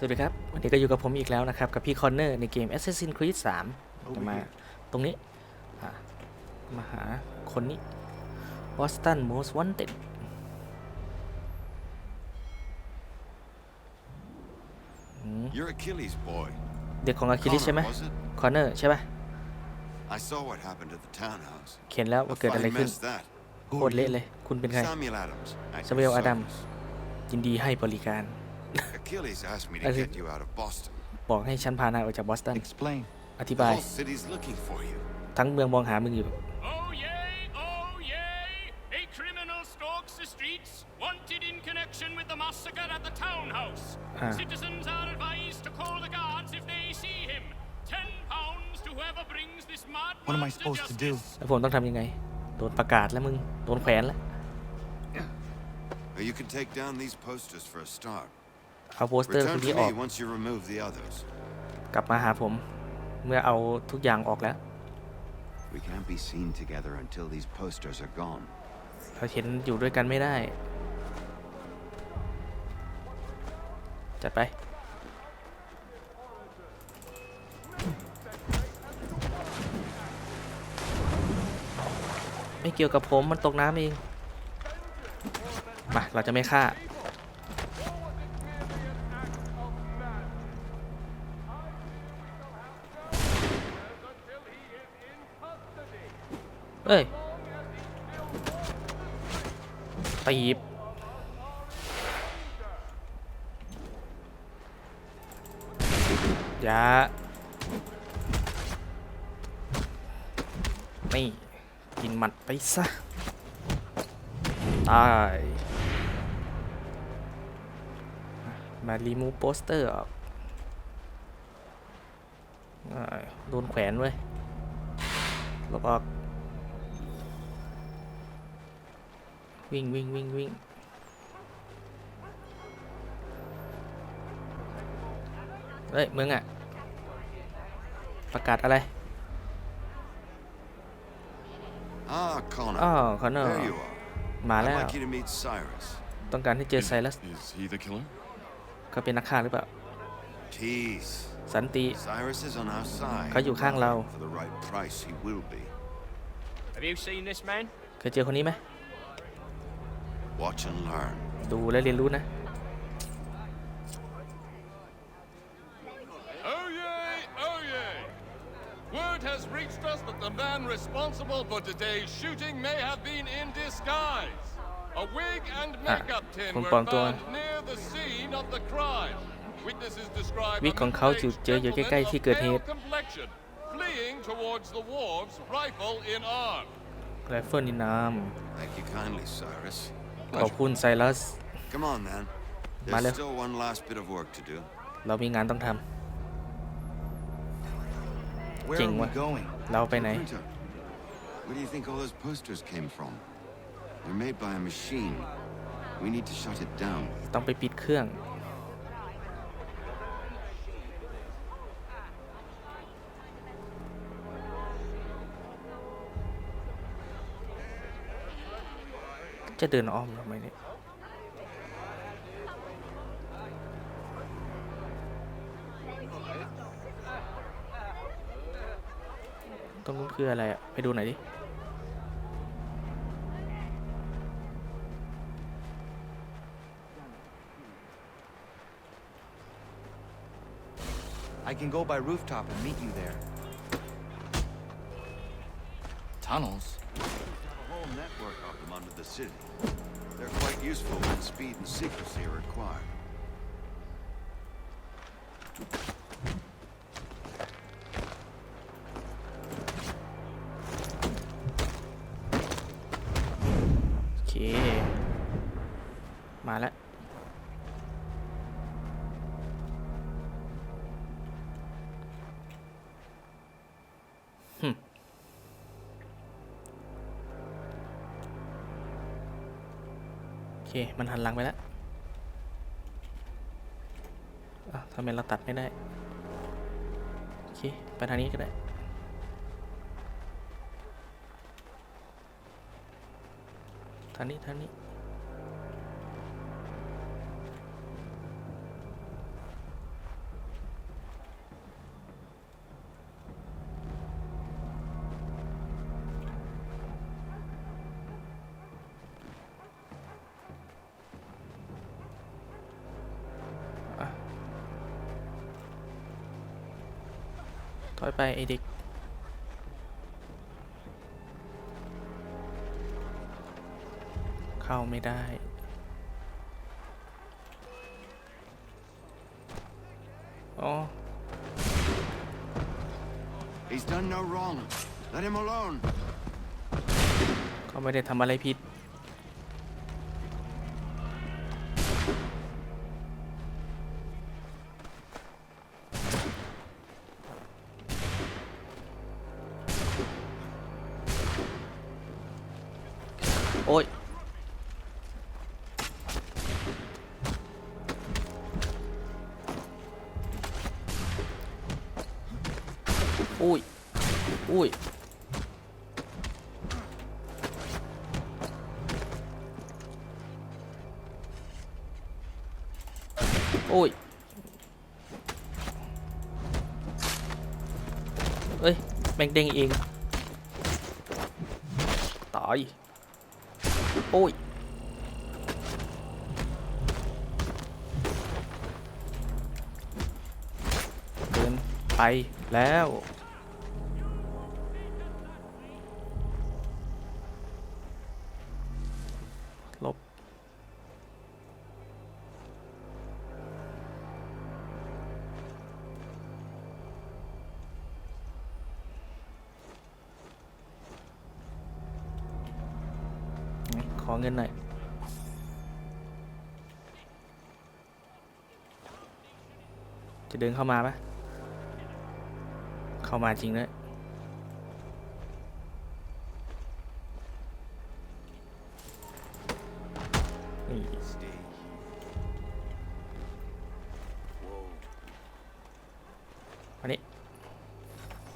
สวัสดีครับ วันนี้ก็อยู่กับผมอีกแล้วนะครับ กับพี่คอนเนอร์ ในเกม Assassin's Creed 3จะมาตรงนี้มาหาคนนี้ Boston Most Wanted เด็กของอาคิลิส ใช่ไหมคอนเนอร์ใช่ป่ะเขียนแล้วว่าเกิดอะไรขึ้นโคตรเละเลยคุณเป็นใครซามิเอลอดัม ยินดีให้บริการ Achilles asked me to get you out of Boston. บอกให้ฉันพานายออกจากบอสตัน Explain. อธิ The บาย whole city's looking for you. ทั้งเมืองมองหามึงอยู่ Oh yea, oh yea! A criminal stalks the streets, wanted in connection with the massacre at the townhouse. Ah. Citizens are advised to call the guards if they see him. Ten pounds to whoever brings this madman What am I supposed to do? justice. แล้วผมต้องทำยังไงโดนประกาศแล้วมึงโดนแขวนแล้ว You can take down these posters for a start. เอาโปสเตอร์ชวดนี้ออก กลับมาหาผม เมื่อเอาทุกอย่างออกแล้ว เราเห็นอยู่ด้วยกันไม่ได้ จัดไป ไม่เกี่ยวกับผมมันตกน้ำเองมาเราจะไม่ฆ่าเอ้ย ตีบยะนี่กินหมัดไปซะ ตาย มารีมูโปสเตอร์ออกโดนแขวนเว้ยล้วกกวิ่งวิ่งวิ่งวิ่งเฮ้ยมึงอะประกาศอะไรอ๋อคอนเนอร์ มาแล้ว ต้องการให้เจอไซรัสเขาเป็นนักฆ่าหรือเปล่า สันติ เขาอยู่ข้างเรา เคยเจอคนนี้ไหม Watch and learn. ดูและเรียนรู้นะคุณปลอมตัววิกของเขาจุดเจออยู่ใกล้ๆที่เกิดเหตุไรฟเฟิลในน้ำขอบคุณไซรัส Come on, man. There's Vale. still one last bit of work to do. เรามีงานต้องท Where are Ching we wa. going? ำเราไปไหน Printer. Where do you think all those posters came from? They're made by a machine. We need to shut it down. ต้องไปปิดเครื่องจะเดินอ้อมหรือไม่เนี่ยตรงนู้นคืออะไรอะไปดูหน่อยดิไ can go by rooftop and meet you there. Tunnels? network of them under the city. They're quite useful when speed and secrecy are required. เค มันหันหลังไปแล้วทำไม เราตัดไม่ได้ โอเค ไปทางนี้ก็ได้ ทางนี้ ทางนี้ถอยไปไอเด็ก เข้าไม่ได้อเขาไม่ได้ทำอะไรผิดอุ้ยอุ้ยอุ้ยเอ้ย แมงเด้งเองตายอุ้ยไปแล้วขอเงินหน่อย จะเดินเข้ามาปะเข้ามาจริงด้วยน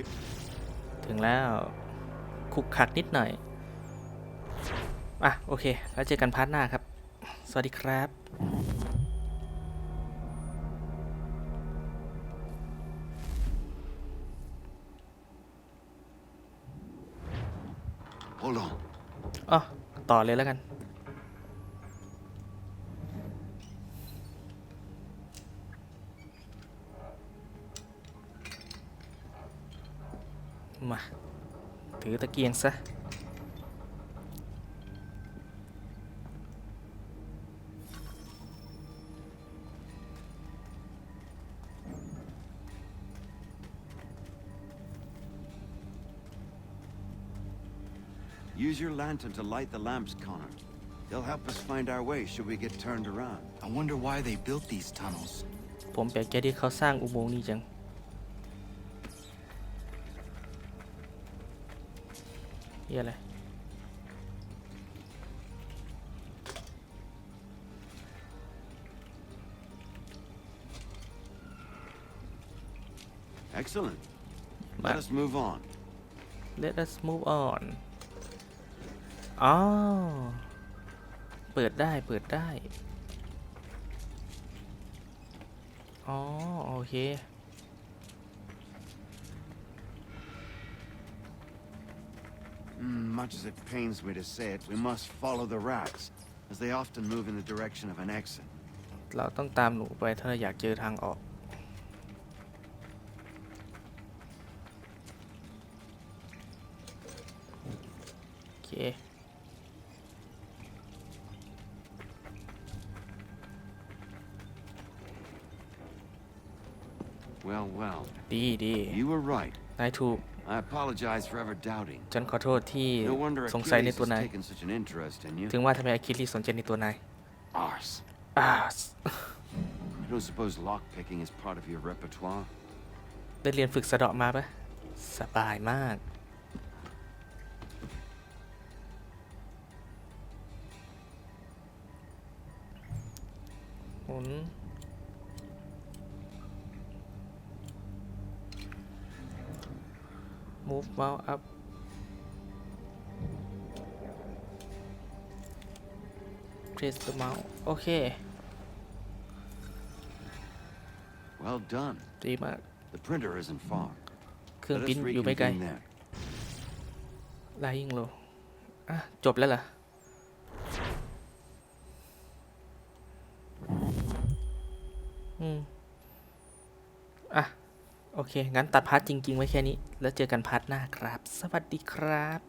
ีถึงแล้ว คุกคักนิดหน่อยอ่ะโอเค แล้วเจอกันพาร์ทหน้าครับ สวัสดีครับอ๋อต่อเลยแล้วกัน มา ถือตะเกียงซะ Use your lantern to light the lamps, Connor. They'll help us find our way should we get turned around. I wonder why they built these tunnels. Excellent. Let us move on. Let us move on. อ๋อ เปิดได้ เปิดได้ อ๋อ โอเค Mm, much as it pains me to say it, we must follow the rats, as they often move in the direction of an exit. เราต้องตามหนูไปถ้าเราอยากเจอทางออก Well, well. ดีดี You were right. นายถูก I apologize for ever doubting. ฉันขอโทษที่สงสัยในตัวนาย taken such an interest in you. ถึงว่าทำไมอาคิริสนใจในตัวนาย Arse. อ่า I don't suppose lockpicking is part of your repertoire. ได้เรียนฝึกสะเดาะมาปะสบายมากผล move mouse up เ r a i s e the mouse โอเค well done ดีมาก the printer isn't far เครื่องพิมพ์อยู่ไม่ไกล lying low อ่ะจบแล้วเหรออืมอ่ะโอเค งั้นตัดพาร์ทจริง ๆ ไว้แค่นี้ แล้วเจอกันพาร์ทหน้าครับ สวัสดีครับ